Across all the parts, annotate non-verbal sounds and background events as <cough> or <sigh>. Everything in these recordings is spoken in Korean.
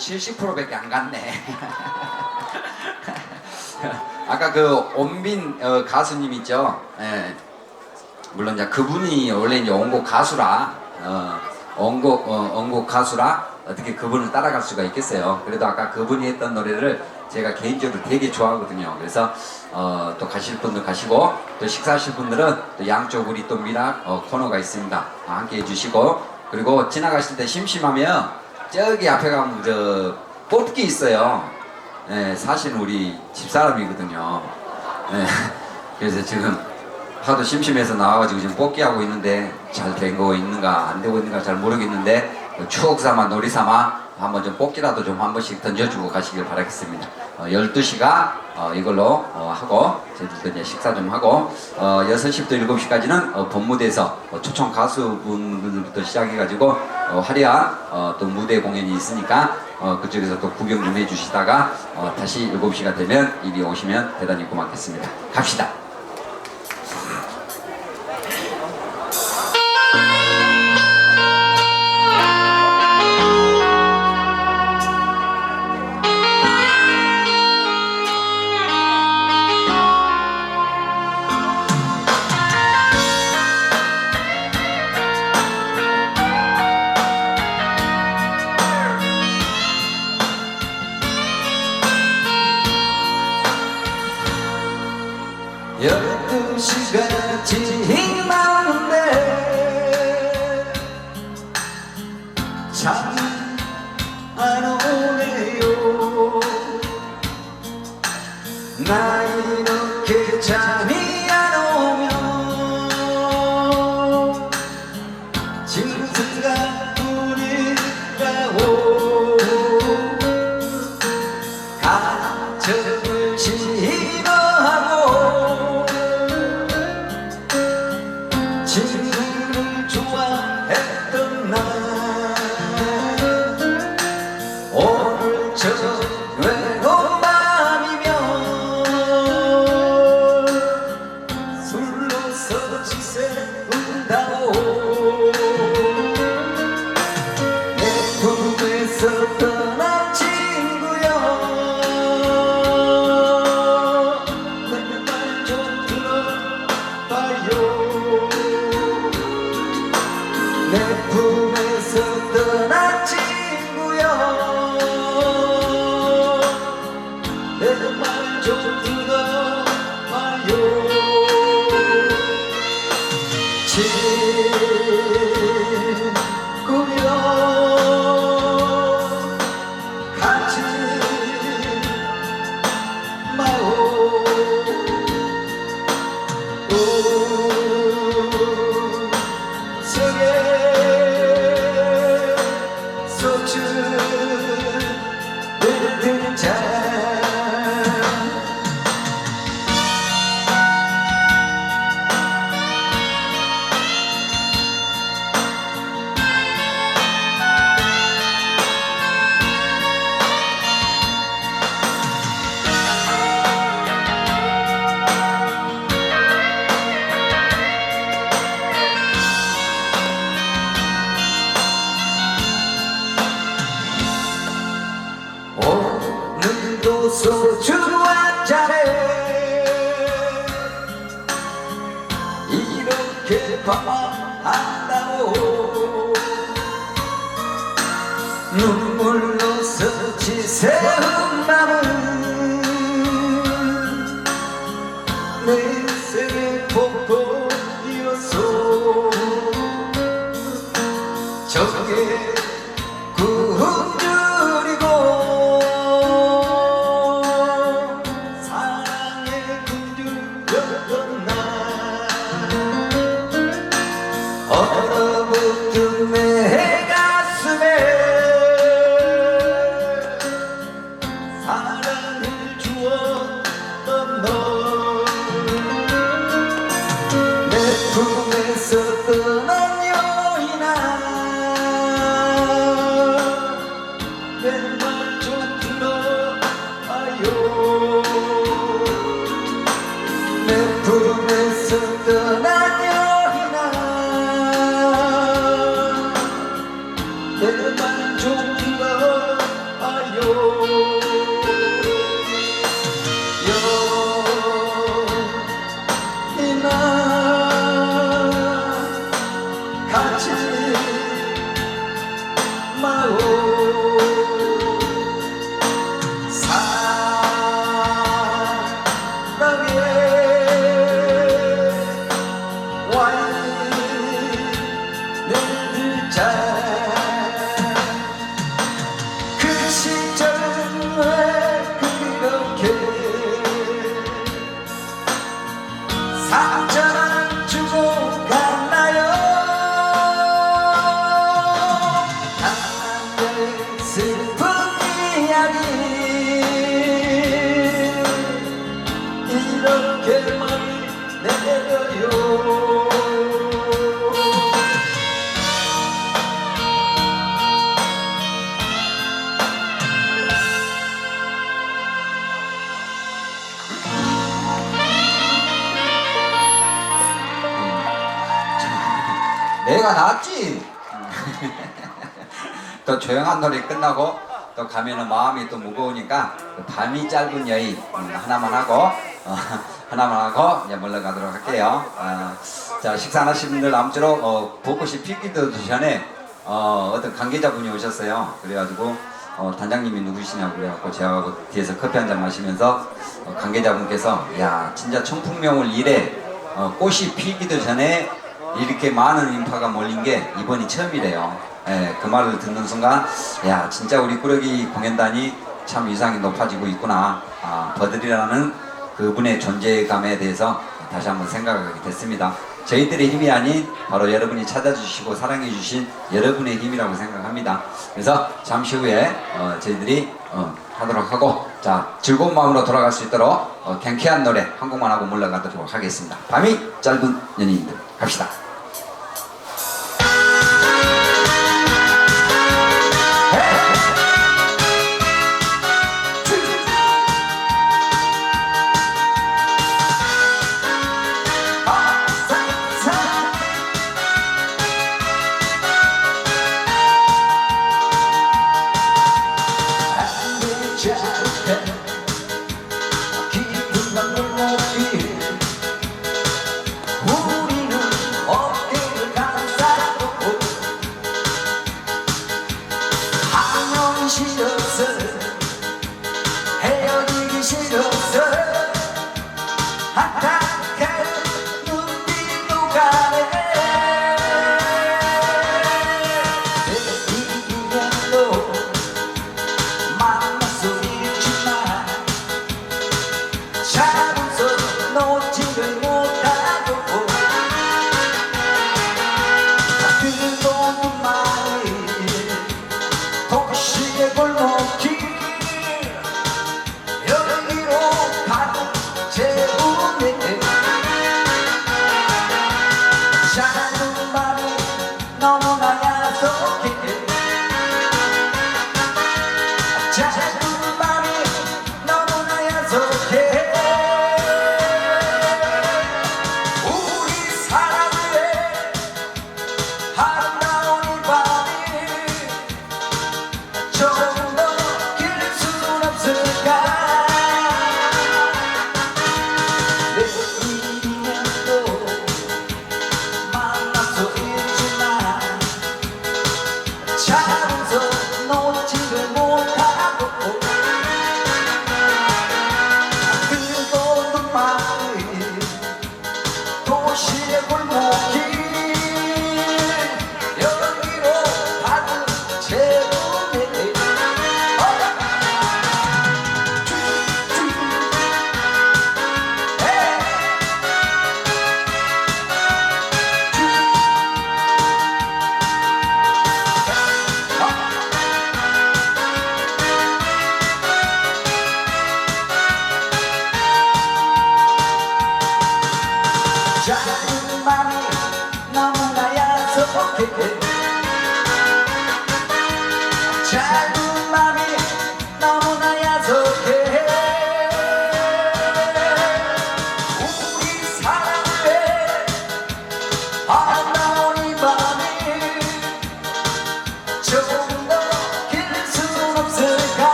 70%밖에 안 갔네. <laughs> 아까 그 온빈 어, 가수님 있죠? 예. 물론 이제 그분이 원래 이제 원곡 가수라, 어, 원곡, 어, 원곡 가수라 어떻게 그분을 따라갈 수가 있겠어요. 그래도 아까 그분이 했던 노래를 제가 개인적으로 되게 좋아하거든요. 그래서 어, 또 가실 분들 가시고 또 식사하실 분들은 또 양쪽 우리 또 미락 어, 코너가 있습니다. 아, 함께 해주시고 그리고 지나가실 때 심심하면 저기 앞에 가면 저 뽑기 있어요. 예, 사실 우리 집사람이거든요. 예, 그래서 지금 하도 심심해서 나와가지고 지금 뽑기 하고 있는데 잘 된 거 있는가 안 되고 있는가 잘 모르겠는데 그 추억 삼아 놀이 삼아 한번 좀 뽑기라도 좀 한 번씩 던져주고 가시길 바라겠습니다. 어, 12시가 어, 이걸로 어, 하고 저희들도 이제 식사 좀 하고 어, 6시부터 7시까지는 어, 본무대에서 어, 초청 가수분들부터 시작해가지고 어, 화려한 어, 또 무대 공연이 있으니까 어, 그쪽에서 또 구경 좀 해주시다가 어, 다시 7시가 되면 이리 오시면 대단히 고맙겠습니다. 갑시다. 열두 시가 지나는데 참안 오네요. 나 꽃이 세운 나는 내말 내가 낫지. 또 조용한 노래 끝나고 또 가면은 마음이 또 무거우니까 그 밤이 짧은 여인 음, 하나만 하고 어, <laughs> 하나만 하고 이제 물러가도록 할게요. 어, 자 식사하신 분들 아무쪼록 어, 벚꽃이 피기도 전에 어, 어떤 관계자분이 오셨어요. 그래가지고 어, 단장님이 누구시냐고 그래갖고 제가 그 뒤에서 커피 한 잔 마시면서 어, 관계자분께서 야 진짜 청풍명을 이래 어, 꽃이 피기도 전에 이렇게 많은 인파가 몰린 게 이번이 처음이래요. 예, 그 말을 듣는 순간, 야, 진짜 우리 꾸러기 공연단이 참 위상이 높아지고 있구나. 아, 버들이라는 그분의 존재감에 대해서 다시 한번 생각하게 됐습니다. 저희들의 힘이 아닌 바로 여러분이 찾아주시고 사랑해주신 여러분의 힘이라고 생각합니다. 그래서 잠시 후에 어, 저희들이 어, 하도록 하고, 자, 즐거운 마음으로 돌아갈 수 있도록 어, 경쾌한 노래 한 곡만 하고 물러가도록 하겠습니다. 밤이 짧은 연인들 갑시다.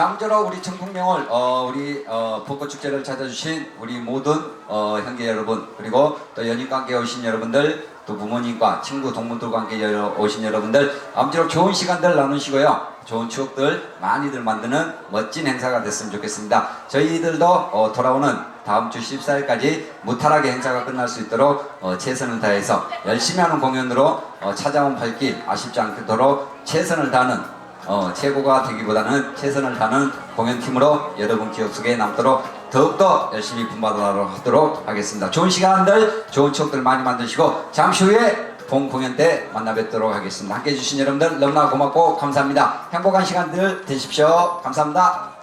자, 아무쪼록 우리 청풍명을 어, 우리 어, 벚꽃 축제를 찾아주신 우리 모든 어, 형제 여러분 그리고 또 함께 오신 여러분들 또 부모님과 친구 동문들과 함께 여- 오신 여러분들 아무쪼록 좋은 시간들 나누시고요. 좋은 추억들 많이들 만드는 멋진 행사가 됐으면 좋겠습니다. 저희들도 어, 돌아오는 다음 주 14일까지 무탈하게 행사가 끝날 수 있도록 어, 최선을 다해서 열심히 하는 공연으로 어, 찾아온 발길 아쉽지 않도록 최선을 다하는 어, 최고가 되기보다는 최선을 다하는 공연팀으로 여러분 기억 속에 남도록 더욱더 열심히 분발하도록 하겠습니다. 좋은 시간들, 좋은 추억들 많이 만드시고 잠시 후에 본 공연 때 만나 뵙도록 하겠습니다. 함께 해주신 여러분들 너무나 고맙고 감사합니다. 행복한 시간들 되십시오. 감사합니다.